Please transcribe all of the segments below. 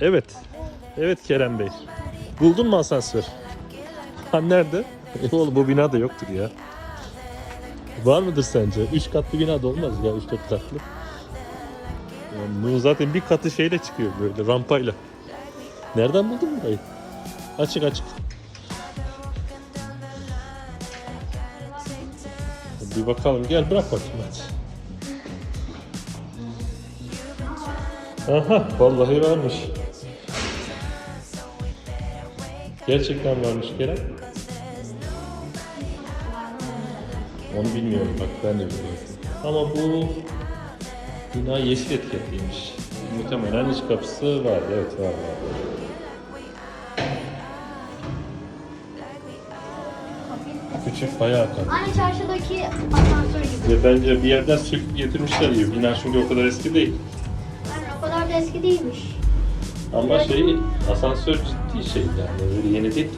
Evet. Evet Kerem Bey. Buldun mu asansör? Ha nerede? E oğlum bu binada yoktur ya. Var mıdır sence? Üç katlı binada olmaz ya üç dört katlı. Yani bunun zaten bir katı şeyle çıkıyor böyle rampayla. Nereden buldun burayı? Açık açık. Bir bakalım gel bırak bakayım hadi. Aha vallahi varmış. Gerçekten varmış Kerem. Onu bilmiyorum bak ben de bilmiyorum. Ama bu bina yeşil etiketliymiş. Muhtemelen iç kapısı var. Evet var var. Küçük bayağı kalın. Aynı çarşıdaki asansör gibi. Ve bence bir yerden söküp getirmişler gibi. Bina çünkü o kadar eski değil. Yani o kadar da eski değilmiş. Ama şey asansör ciddi şey yani böyle yeni değil.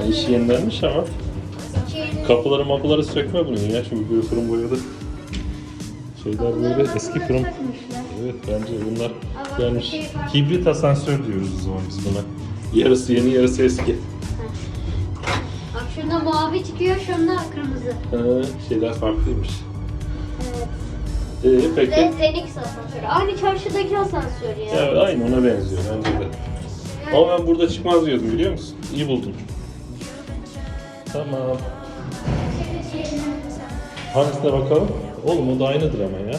Yani işi yenilenmiş ama kapıları mapıları sökme bunun ya çünkü böyle fırın boyadı. Şeyler böyle eski fırın. Evet bence bunlar gelmiş. şey. Hibrit asansör diyoruz o zaman biz buna. Yarısı yeni yarısı eski. Bak şunda mavi çıkıyor, şunda kırmızı. Ha, şeyler farklıymış. Ee, Ve peki. Zenix asansörü. Aynı çarşıdaki asansör ya. Evet, aynı ona benziyor bence de. Ama ben burada çıkmaz diyordum biliyor musun? İyi buldum. Tamam. Hangisine bakalım? Oğlum o da aynıdır ama ya.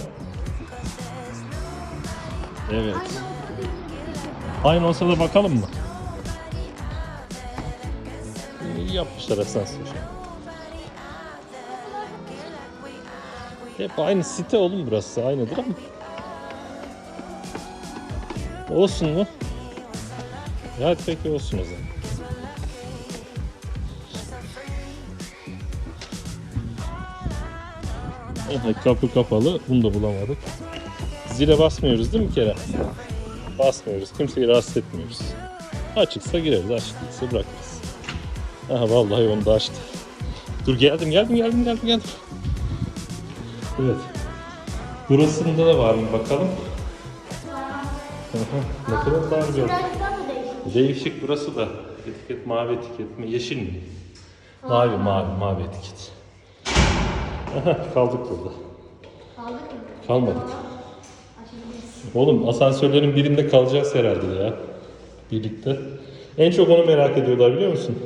Evet. Aynı olsa da bakalım mı? İyi yapmışlar asansör. Hep aynı site oğlum burası. Aynıdır ama. Olsun mu? Ya peki olsun o zaman. Evet kapı kapalı. Bunu da bulamadık. Zile basmıyoruz değil mi Kerem? Basmıyoruz. Kimseyi rahatsız etmiyoruz. Açıksa gireriz. Açık değilse bırakırız. Aha vallahi onu da açtı. Dur geldim geldim geldim geldim geldim. Evet. Burasında da var mı bakalım. Ne kadar daha güzel. Değişik? Burası da. Etiket mavi etiket mi? Yeşil mi? Mavi mavi mavi etiket. Kaldık burada. Kaldık mı? Kalmadık. Oğlum asansörlerin birinde kalacağız herhalde ya. Birlikte. En çok onu merak ediyorlar biliyor musun?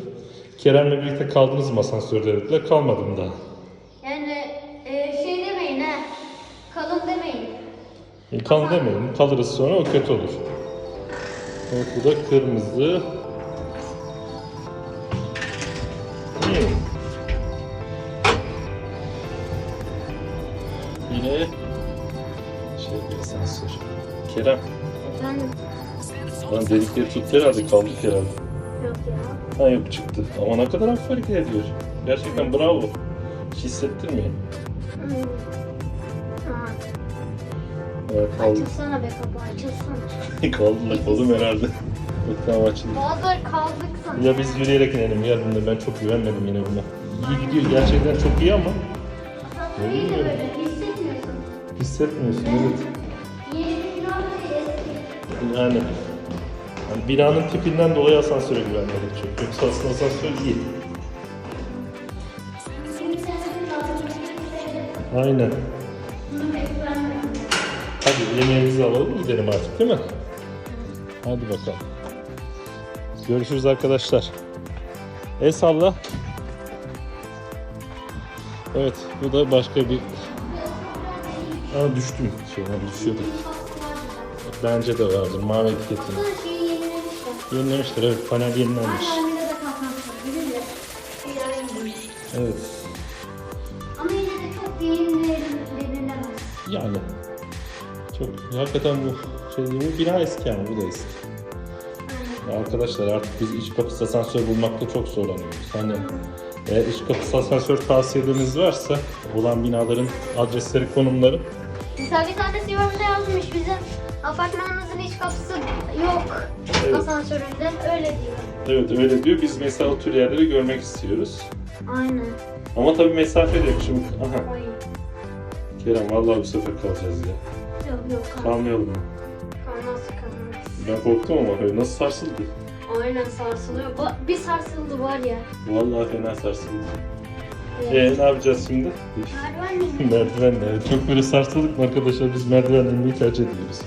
Kerem'le birlikte kaldınız mı asansörde dediler. Kalmadım daha. Yani e, şey demeyin ha. Kalın demeyin. E, kal demeyin. Kalırız sonra o kötü olur. Evet bu da kırmızı. Hmm. Yine şey bir asansör. Kerem. Efendim? Lan delikleri tuttu herhalde kaldık herhalde. Yok ya. Ha yok çıktı. Ama ne kadar hafif hareket ediyor. Gerçekten bravo. Hiç hissettirmiyor. Hmm. Ha. Evet kaldık. Açılsana be kapı açılsana. kaldı da kolum herhalde. Tamam açıldı. Bazıları kaldık sana. Ya biz yürüyerek inelim ya ben çok güvenmedim yine buna. İyi gidiyor gerçekten çok iyi ama Asansör iyi de böyle hissetmiyorsun. hissetmiyorsun evet. Yani hani binanın tipinden dolayı asansöre güvenmedik çok. Yoksa aslında asansör iyi. Lazım. Aynen. Yemeğimizi alalım gidelim artık değil mi? Hadi bakalım. Görüşürüz arkadaşlar. El salla. Evet bu da başka bir... Aa düştüm. Şeyden düşüyordum. Bence de vardır mavi etiketini. Yenilemiştir evet panel yenilenmiş. Değil. Evet. Ama yine de çok yenilenemez. Yani. Çok hakikaten bu şey mi? Bina eski ama bu da eski. Ya Arkadaşlar artık biz iç kapısı asansör bulmakta çok zorlanıyoruz. Hani eğer iç kapısı asansör tavsiyeleriniz varsa olan binaların adresleri, konumları bir tanesi yorumda yazmış bizim apartmanımızın iç kapısı yok Evet. asansöründe. Öyle diyor. evet öyle diyor. Biz mesela o tür yerleri görmek istiyoruz. Aynen. Ama tabii mesafe de yok şimdi. Aha Hayır. Kerem vallahi bu sefer kalacağız ya. Yok. Kal Kalmayalım mı? kalmaz kalmaz. Ben korktum ama nasıl sarsıldı? Aynen sarsılıyor. Ba- Bir sarsıldı var ya. Vallahi fena sarsıldı. Ee, ne yapacağız şimdi? Merdiven mi? Merdivenle. Çok böyle sarsıldık mı arkadaşlar? Biz merdivenle inmeyi tercih ediyoruz.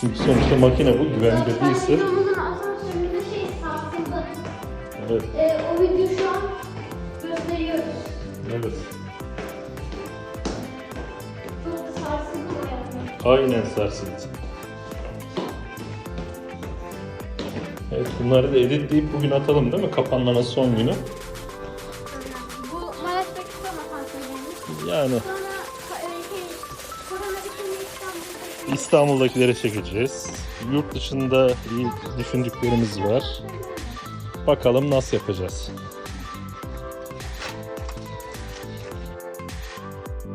Çünkü sonuçta makine bu. Güvende değilse. Videomuzun asansöründe şey sarsıldı. Evet. Ee, o videoyu şu an gösteriyoruz. Evet. Aynen sarsıldı. Evet bunları da editleyip bugün atalım değil mi? Kapanmanın son günü. Bu Maraş'taki son asansörlerimiz. Yani Sonra e, şey, korona bitince İstanbul'da İstanbul'dakilere çekeceğiz. Yurt dışında iyi düşündüklerimiz var. Bakalım nasıl yapacağız.